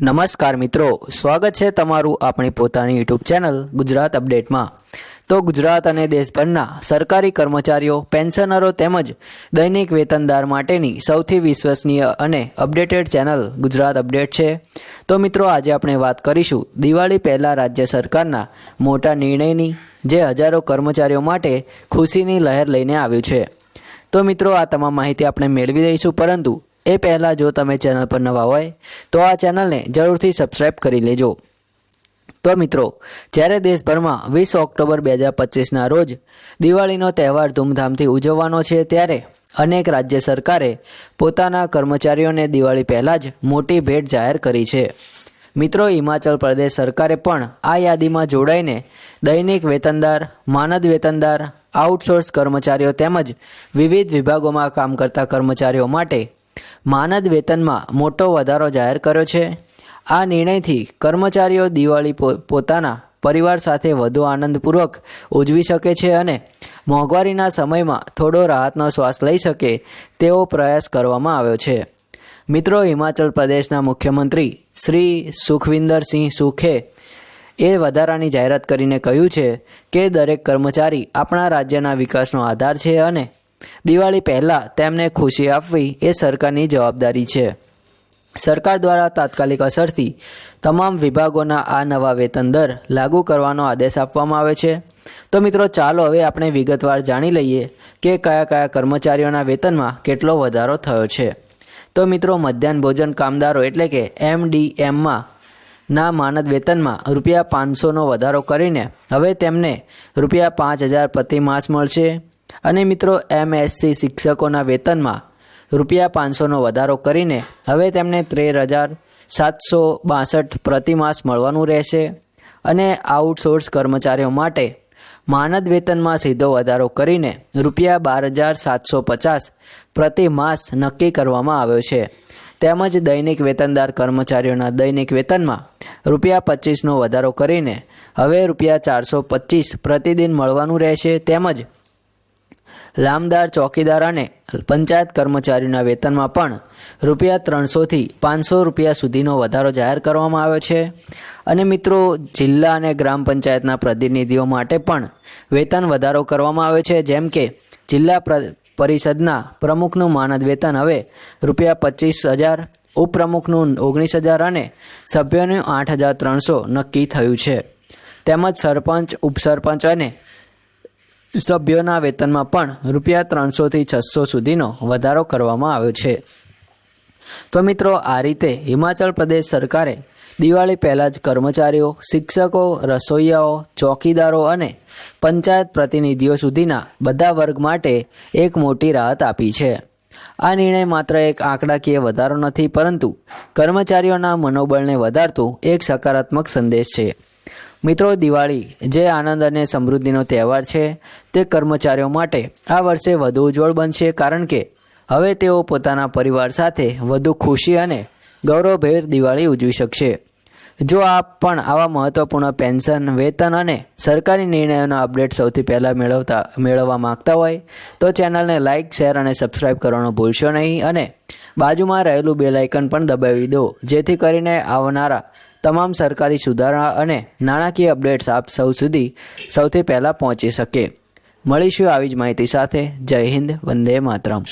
નમસ્કાર મિત્રો, સ્વાગત છે તમારું આપણી પોતાની યુટ્યુબ ચેનલ ગુજરાત અપડેટમાં. તો ગુજરાત અને દેશભરના સરકારી કર્મચારીઓ, પેન્શનરો તેમજ દૈનિક વેતનદાર માટેની સૌથી વિશ્વસનીય અને અપડેટેડ ચેનલ ગુજરાત અપડેટ છે. તો મિત્રો, આજે આપણે વાત કરીશું દિવાળી પહેલાં રાજ્ય સરકારના મોટા નિર્ણયની, જે હજારો કર્મચારીઓ માટે ખુશીની લહેર લઈને આવ્યું છે. તો મિત્રો, આ તમામ માહિતી આપણે મેળવી દઈશું, પરંતુ એ પહેલાં જો તમે ચેનલ પર નવા હોય, તો આ ચેનલને જરૂરથી સબસ્ક્રાઈબ કરી લેજો. તો મિત્રો, જ્યારે દેશભરમાં વીસ ઓક્ટોબર બે હજાર પચીસના રોજ દિવાળીનો તહેવાર ધૂમધામથી ઉજવવાનો છે, ત્યારે અનેક રાજ્ય સરકારે પોતાના કર્મચારીઓને દિવાળી પહેલાં જ મોટી ભેટ જાહેર કરી છે. મિત્રો, હિમાચલ પ્રદેશ સરકારે પણ આ યાદીમાં જોડાઈને દૈનિક વેતનદાર, માનદ વેતનદાર આઉટસોર્સ કર્મચારીઓ તેમજ વિવિધ વિભાગોમાં કામ કરતા કર્મચારીઓ માટે માનદ વેતનમાં મોટો વધારો જાહેર કર્યો છે. આ નિર્ણયથી કર્મચારીઓ દિવાળી પોતાના પરિવાર સાથે વધુ આનંદપૂર્વક ઉજવી શકે છે અને મોંઘવારીના સમયમાં થોડો રાહતનો શ્વાસ લઈ શકે તેવો પ્રયાસ કરવામાં આવ્યો છે. મિત્રો, હિમાચલ પ્રદેશના મુખ્યમંત્રી શ્રી સુખવિંદરસિંહ સુખે એ વધારાની જાહેરાત કરીને કહ્યું છે કે દરેક કર્મચારી આપણા રાજ્યના વિકાસનો આધાર છે અને દિવાળી પહેલાં તેમને ખુશી આપવી એ સરકારની જવાબદારી છે. સરકાર દ્વારા તાત્કાલિક અસરથી તમામ વિભાગોના આ નવા વેતન દર લાગુ કરવાનો આદેશ આપવામાં આવે છે. તો મિત્રો, ચાલો હવે આપણે વિગતવાર જાણી લઈએ કે કયા કયા કર્મચારીઓના વેતનમાં કેટલો વધારો થયો છે. તો મિત્રો, મધ્યાહન ભોજન કામદારો એટલે કે એમડીએમમાં ના માનદ વેતનમાં રૂપિયા પાંચસોનો વધારો કરીને હવે તેમને રૂપિયા પાંચ હજાર પ્રતિ માસ મળશે. અને મિત્રો એમએસસી શિક્ષકોના વેતનમાં રૂપિયા પાંચસોનો વધારો કરીને હવે તેમને તેર હજાર સાતસો બાસઠ પ્રતિમાસ મળવાનું રહેશે અને આઉટસોર્સ કર્મચારીઓ માટે માનદ વેતનમાં સીધો વધારો કરીને રૂપિયા બાર હજાર સાતસો પચાસ પ્રતિ માસ નક્કી કરવામાં આવ્યો છે. તેમજ દૈનિક વેતનદાર કર્મચારીઓના દૈનિક વેતનમાં રૂપિયા પચીસનો વધારો કરીને હવે રૂપિયા ચારસો પચીસ પ્રતિદિન મળવાનું રહેશે. તેમજ લામદાર ચોકીદાર અને પંચાયત કર્મચારીઓના વેતનમાં પણ રૂપિયા ત્રણસોથી પાંચસો રૂપિયા સુધીનો વધારો જાહેર કરવામાં આવ્યો છે. અને મિત્રો, જિલ્લા અને ગ્રામ પંચાયતના પ્રતિનિધિઓ માટે પણ વેતન વધારો કરવામાં આવ્યો છે. જેમ કે, જિલ્લા પ્ર- પરિષદના પ્રમુખનું માનદ વેતન હવે રૂપિયા પચીસ હજાર, ઉપપ્રમુખનું ઓગણીસ હજાર અને સભ્યોનું આઠ હજાર ત્રણસો નક્કી થયું છે. તેમજ સરપંચ, ઉપસરપંચ અને સભ્યોના વેતનમાં પણ રૂપિયા ત્રણસોથી છસો સુધીનો વધારો કરવામાં આવ્યો છે. તો મિત્રો, આ રીતે હિમાચલ પ્રદેશ સરકારે દિવાળી પહેલાં જ કર્મચારીઓ, શિક્ષકો, રસોઈયાઓ, ચોકીદારો અને પંચાયત પ્રતિનિધિઓ સુધીના બધા વર્ગ માટે એક મોટી રાહત આપી છે. આ નિર્ણય માત્ર એક આંકડાકીય વધારો નથી, પરંતુ કર્મચારીઓના મનોબળને વધારતું એક સકારાત્મક સંદેશ છે. મિત્રો, દિવાળી જે આનંદ અને સમૃદ્ધિનો તહેવાર છે, તે કર્મચારીઓ માટે આ વર્ષે વધુ ઉજ્જવળ બનશે કારણ કે હવે તેઓ પોતાના પરિવાર સાથે વધુ ખુશી અને ગૌરવભેર દિવાળી ઉજવી શકશે. જો આપ પણ આવા મહત્વપૂર્ણ પેન્શન, વેતન અને સરકારી નિર્ણયોનો અપડેટ સૌથી પહેલાં મેળવતા, મેળવવા માગતા હોય, તો ચેનલને લાઇક, શેર અને સબસ્ક્રાઇબ કરવાનું ભૂલશો નહીં અને બાજુમાં રહેલું બેલ આઇકન પણ દબાવી દો, જેથી કરીને આવનારા તમામ સરકારી સુધારણા અને નાણાકીય અપડેટ્સ આપ સૌ સુધી સૌથી પહેલાં પહોંચી શકે. મળીશું આવી જ માહિતી સાથે. જય હિન્દ, વંદે માતરમ.